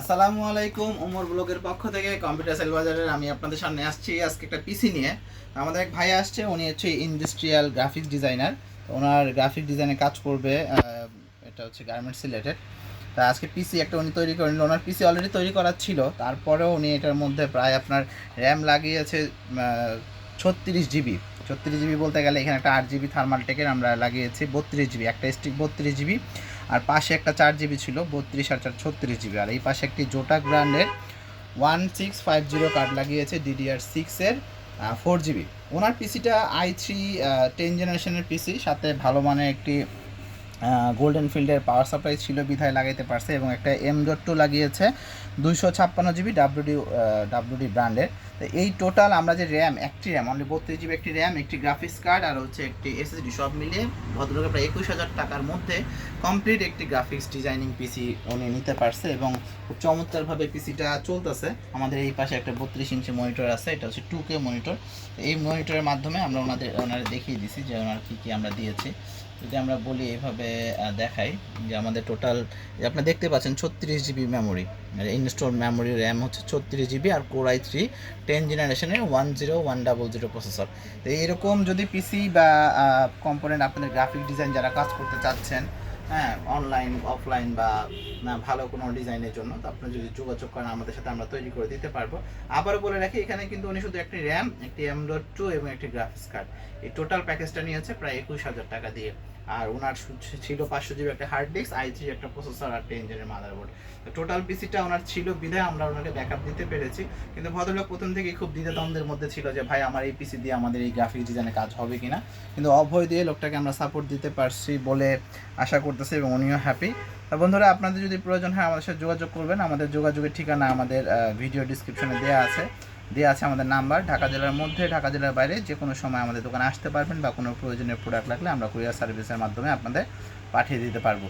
আসসালামু আলাইকুম, উমর ব্লগের পক্ষ থেকে কম্পিউটার সেল বাজারের, আমি আপনাদের সামনে আসছি আজকে একটা পিসি নিয়ে। আমাদের এক ভাই আসছে, উনি হচ্ছে ইন্ডাস্ট্রিয়াল গ্রাফিক্স ডিজাইনার তো ওনার গ্রাফিক ডিজাইনে কাজ করবে এটা হচ্ছে গার্মেন্টস রিলেটেড তা আজকে পিসি একটা উনি তৈরি করেন, ওনার পিসি অলরেডি তৈরি করা ছিল। তারপরেও উনি এটার মধ্যে প্রায় আপনার র্যাম লাগিয়েছে ছত্রিশ জিবি ছত্রিশ জিবি বলতে গেলে এখানে একটা আট জিবি থার্মাল টেকের আমরা লাগিয়েছি, বত্রিশ জিবি একটা স্টিক বত্রিশ জিবি আর পাশে একটা চার জিবি ছিল, বত্রিশ আর চার, ছত্রিশ জিবি। আর এই পাশে একটি জোটা ব্র্যান্ডের one six five zero card লাগিয়েছে ডিডিআর সিক্সের ফোর জিবি। ওনার পিসিটা আই থ্রি টেন জেনারেশনের পিসি, সাথে ভালো মানের একটি গোল্ডেন ফিল্ডের পাওয়ার সাপ্লাই ছিল, বিধায় লাগাইতে পারছে এবং একটা এম ডট টু লাগিয়েছে, দুইশো ছাপ্পান্ন জিবি ডাব্লিউডি ডাব্লিউডি ব্র্যান্ডের তো এই টোটাল আমরা যে র্যাম একটি র্যাম অনলি বত্রিশ জিবি একটি র্যাম একটি গ্রাফিক্স কার্ড আর হচ্ছে একটি এসএসডি সব মিলিয়ে ভদ্রলোকের প্রায় একুশ হাজার টাকার মধ্যে কমপ্লিট একটি গ্রাফিক্স ডিজাইনিং পিসি উনি নিতে পারছে এবং খুব চমৎকারভাবে পিসিটা চলতেছে। আমাদের এই পাশে একটা বত্রিশ ইঞ্চি মনিটর আছে, এটা হচ্ছে টু কে মনিটর এই মনিটরের মাধ্যমে আমরা ওনাদের, ওনারা দেখিয়ে দিছি যে ওনার কী কী আমরা দিয়েছি। যদি আমরা বলি এভাবে দেখাই যে আমাদের টোটাল আপনি দেখতে পাচ্ছেন ছত্রিশ GB memory install memory RAM হচ্ছে ছত্রিশ জিবি আর কোর আই থ্রি টেন জেনারেশনের one zero one double zero processor তো এরকম যদি পিসি বা কম্পোনেন্ট আপনাদের গ্রাফিক ডিজাইন যারা কাজ করতে চাচ্ছেন হ্যাঁ অনলাইন অফলাইন বা ভালো কোনো ডিজাইনের জন্য, তো আপনি যদি যোগাযোগ করেন, আমাদের সাথে আমরা তৈরি করে দিতে পারব। আবারও বলে রাখি, এখানে কিন্তু উনি শুধু একটি র্যাম একটি এম ডট টু এবং একটি গ্রাফিক্স কার্ড এই টোটাল প্যাকেজটা নিয়েছে প্রায় একুশ হাজার টাকা দিয়ে। আর ওনার ছিল পাঁচশো জিবি একটা হার্ড ডিস্ক আই থ্রি একটা প্রসেসর আর টেন জেনের মাদারবোর্ড টোটাল পিসিটা ওনার ছিল বিধায় আমরা ওনাকে ব্যাকআপ দিতে পেরেছি। কিন্তু ভদ্রলোক প্রথম থেকে খুব দ্বিধা দ্বিধাদ্বন্দ্বের মধ্যে ছিল যে, ভাই, আমার এই পিসি দিয়ে আমাদের এই গ্রাফিক ডিজাইনে কাজ হবে কিনা? কিন্তু অভয় দিয়ে লোকটাকে আমরা সাপোর্ট দিতে পারছি বলে আশা করতেছি এবং উনিও হ্যাপি তা বন্ধুরা, আপনাদের যদি প্রয়োজন হয় আমাদের সাথে যোগাযোগ করবেন। আমাদের যোগাযোগের ঠিকানা আমাদের ভিডিও ডিসক্রিপশনে দেওয়া আছে। দেওয়া আছে আমাদের নাম্বার। ঢাকা জেলার মধ্যে, ঢাকা জেলার বাইরে যে কোনো সময় আমাদের দোকানে আসতে পারবেন বা কোনো প্রয়োজনীয় প্রোডাক্ট লাগলে আমরা কুরিয়ার সার্ভিসের মাধ্যমে আপনাদের পাঠিয়ে দিতে পারব।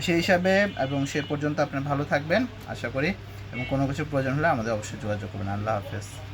সেই হিসাবে এবং সে পর্যন্ত আপনি ভালো থাকবেন, আশা করি। এবং কোনো কিছু প্রয়োজন হলে আমাদের অবশ্যই যোগাযোগ করবেন। আল্লাহ হাফেজ।